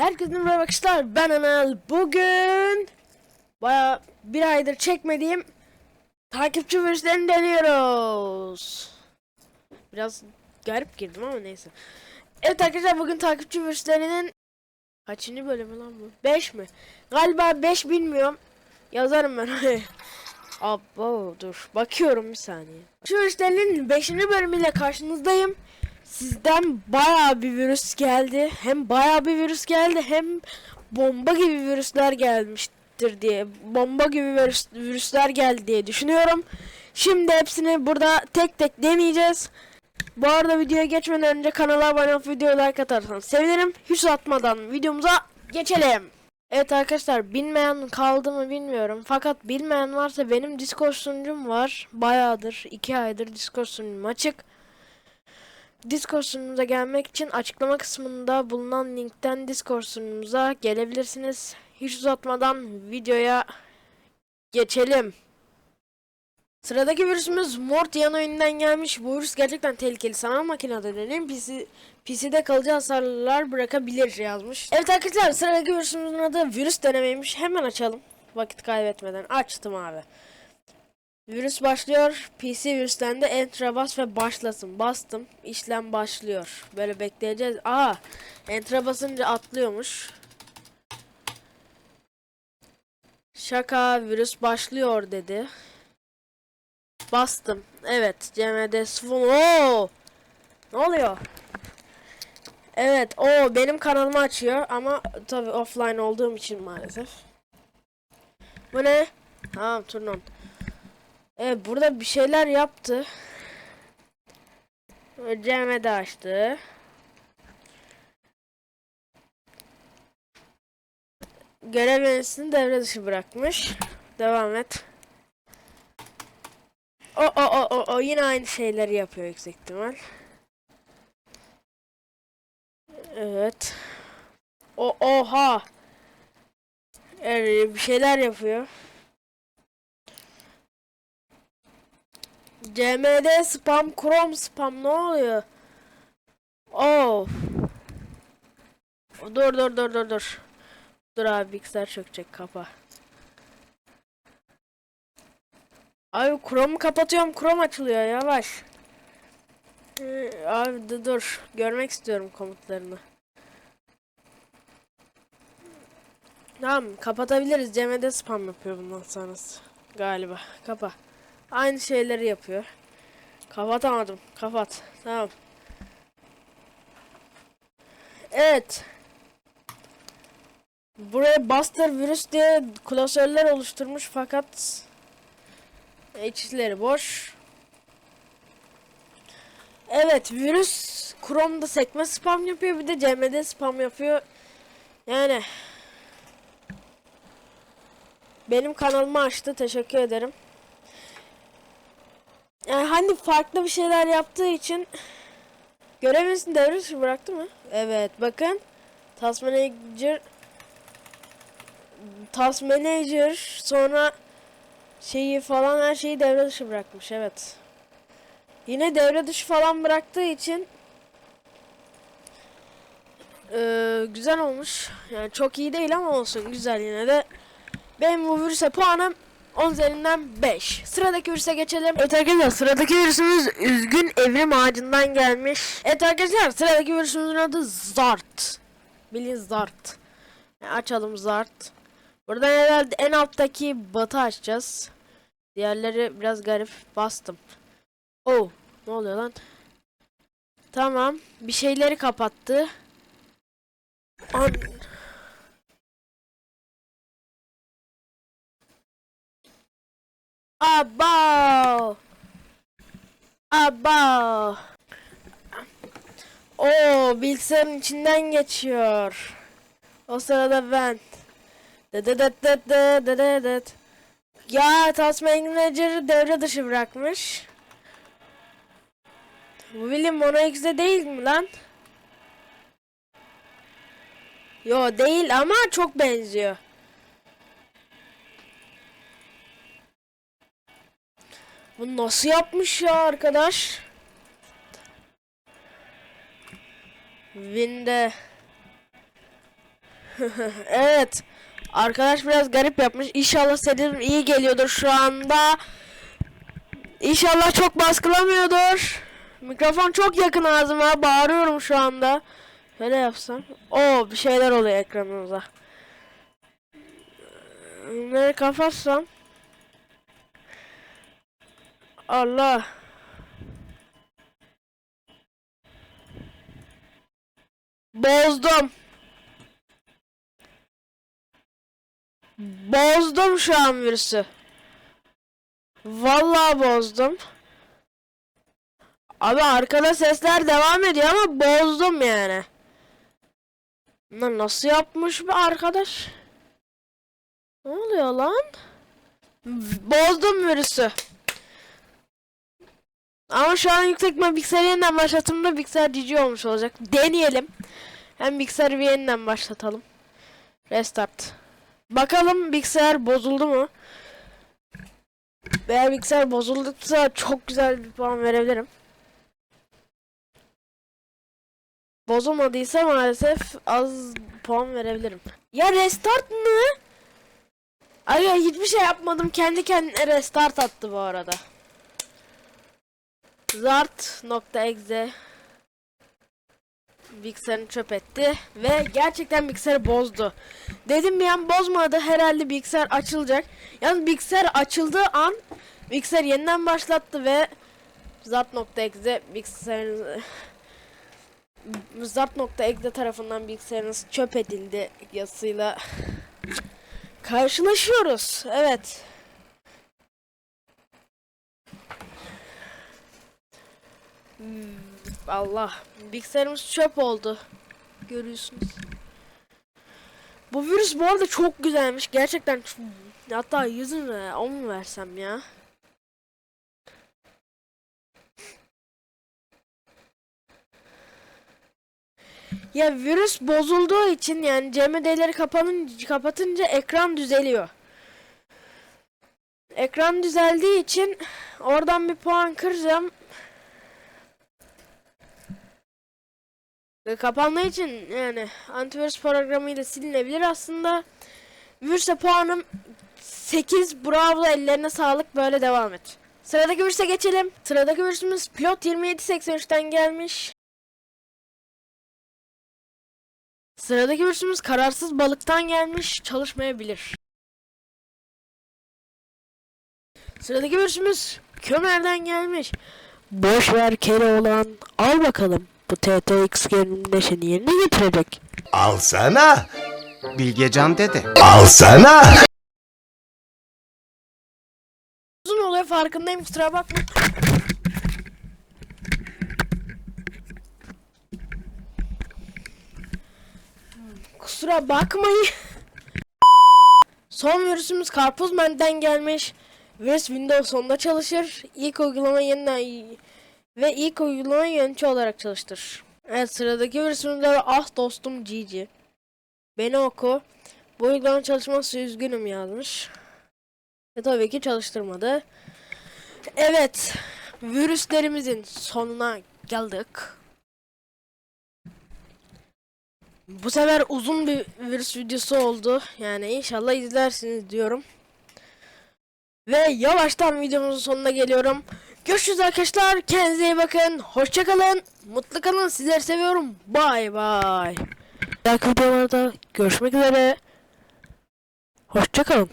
Herkese merhaba arkadaşlar ben Anıl bugün baya bir aydır çekmediğim takipçi virüslerini deniyoruz. Biraz garip girdim ama neyse. Evet arkadaşlar bugün takipçi virüslerinin Kaçıncı bölümü lan bu? 5 mi? Galiba 5 bilmiyorum. Yazarım ben Abo dur. Bakıyorum bir saniye. Şu virüslerinin 5. bölümüyle karşınızdayım Sizden bayağı bir virüs geldi. Hem bayağı bir virüs geldi hem bomba gibi virüsler gelmiştir diye. Bomba gibi virüs, virüsler geldi diye düşünüyorum. Şimdi hepsini burada tek tek deneyeceğiz. Bu arada videoya geçmeden önce kanala abone olup videoya like atarsanız sevinirim. Hiç atmadan videomuza geçelim. Evet arkadaşlar bilmeyen kaldı mı bilmiyorum. Fakat bilmeyen varsa benim Discord sunucum var. Bayağıdır 2 aydır Discord sunucum açık. Discord sunumuza gelmek için açıklama kısmında bulunan linkten Discord sunumuza gelebilirsiniz. Hiç uzatmadan videoya geçelim. Sıradaki virüsümüz Mortian oyundan gelmiş. Bu virüs gerçekten tehlikeli. Sanal makinede deneyim. PC, PC'de kalıcı hasarlar bırakabilir yazmış. Evet arkadaşlar sıradaki virüsümüzün adı virüs denemeymiş. Hemen açalım. Vakit kaybetmeden. Açtım abi. Virüs başlıyor. PC virüslendi. Enter'a bas ve başlasın. Bastım. İşlem başlıyor. Böyle bekleyeceğiz. Aa, Enter'a basınca atlıyormuş. Şaka virüs başlıyor dedi. Bastım. Evet. CMD sıfır. Oo! Ne oluyor? Evet. O benim kanalımı açıyor ama tabii offline olduğum için maalesef. Bu ne? Tamam turnon. Evet burada bir şeyler yaptı. CMD açtı. Görev yöneticisini devre dışı bırakmış. Devam et. O o o o o yine aynı şeyleri yapıyor yüksek ihtimal. Evet. O oha. Evet, bir şeyler yapıyor. CMD spam, Chrome spam ne oluyor? Oh. Dur dur dur dur dur. Dur abi bilgisayar çökecek kapa. Abi Chrome'u kapatıyorum Chrome açılıyor yavaş. Abi dur, dur görmek istiyorum komutlarını. Tamam kapatabiliriz. CMD spam yapıyor bundan sonrası. Galiba. Kapa. Aynı şeyleri yapıyor. Kapatamadım. Kapat. Tamam. Evet. Buraya Buster virüs diye klasörler oluşturmuş fakat içleri boş. Evet virüs Chrome'da sekme spam yapıyor bir de CMD spam yapıyor. Yani benim kanalımı açtı. Teşekkür ederim. Yani hani farklı bir şeyler yaptığı için görevimizin devre dışı bıraktı mı? Evet bakın. Task Manager sonra şeyi falan her şeyi devre dışı bırakmış evet. Yine devre dışı falan bıraktığı için ee, güzel olmuş. Yani çok iyi değil ama olsun güzel yine de. Benim bu virüse puanım 10 üzerinden 5. Sıradaki virüse geçelim. Evet arkadaşlar sıradaki virüsümüz üzgün evrim ağacından gelmiş. Evet arkadaşlar sıradaki virüsümüzün adı Zart. Bilin Zart. Yani açalım Zart. Burada herhalde en alttaki batı açacağız. Diğerleri biraz garip. Bastım. Oh ne oluyor lan? Tamam. Bir şeyleri kapattı. An Aba. Aba. O bilgisayarın içinden geçiyor. O sırada ben. Dededededededet. Ya Tasman Manager'ı devre dışı bırakmış. Bu bilim Mono X'de değil mi lan? Yo değil ama çok benziyor. Bu nasıl yapmış ya arkadaş? Win'de evet. Arkadaş biraz garip yapmış. İnşallah sesim iyi geliyordur şu anda. İnşallah çok baskılamıyordur. Mikrofon çok yakın ağzıma. Bağırıyorum şu anda. Şöyle yapsam. Oo bir şeyler oluyor ekranımıza. Bunları kapatsam. Allah. Bozdum. Bozdum şu an virüsü. Vallahi bozdum. Abi arkada sesler devam ediyor ama bozdum yani. Lan nasıl yapmış bir arkadaş? Ne oluyor lan? Bozdum virüsü. Ama şu an yüksek ihtimal bilgisayarı yeniden başlatımda bilgisayar cici olmuş olacak. Deneyelim. Hem bilgisayarı bir yeniden başlatalım. Restart. Bakalım bilgisayar bozuldu mu? Eğer bilgisayar bozulduysa çok güzel bir puan verebilirim. Bozulmadıysa maalesef az puan verebilirim. Ya restart mı? Ay hiçbir şey yapmadım. Kendi kendine restart attı bu arada. Zart.exe bilgisayarını çöp etti ve gerçekten bilgisayarı bozdu. Dedim an bozmadı herhalde bilgisayar açılacak. Yalnız bilgisayar açıldığı an bilgisayar yeniden başlattı ve Zart.exe bilgisayarınız Zart.exe tarafından bilgisayarınız çöp edildi yazısıyla karşılaşıyoruz. Evet. Hmm, Allah. Bilgisayarımız çöp oldu. Görüyorsunuz. Bu virüs bu arada çok güzelmiş. Gerçekten çok- hatta yüzüme o mu versem ya? Ya virüs bozulduğu için yani CMD'leri kapanınca, kapatınca ekran düzeliyor. Ekran düzeldiği için oradan bir puan kıracağım. Kapandığı için yani antivirüs programıyla silinebilir aslında. Virüse puanım 8 bravo ellerine sağlık böyle devam et. Sıradaki virüse geçelim. Sıradaki virüsümüz pilot 2783'ten gelmiş. Sıradaki virüsümüz kararsız balıktan gelmiş çalışmayabilir. Sıradaki virüsümüz Kömer'den gelmiş. Boş ver Keloğlan. Al bakalım. Bu TTX geminin seni yerine getirecek. Alsana. Bilgecan dede. Alsana. Uzun oluyor farkındayım kusura bakma. Kusura bakmayın. Son virüsümüz Karpuzman'dan gelmiş. Virüs Windows 10'da çalışır. İlk uygulama yeniden ve ilk uygulama yönetici olarak çalıştır. Evet sıradaki virüsümüz de ah dostum Cici. Beni oku. Bu uygulama çalışması üzgünüm yazmış. Ve tabii ki çalıştırmadı. Evet. Virüslerimizin sonuna geldik. Bu sefer uzun bir virüs videosu oldu. Yani inşallah izlersiniz diyorum. Ve yavaştan videomuzun sonuna geliyorum. Görüşürüz arkadaşlar. Kendinize iyi bakın. Hoşçakalın. Mutlu kalın. Sizleri seviyorum. Bay bay. Bir dahaki videolarda görüşmek üzere. Hoşçakalın.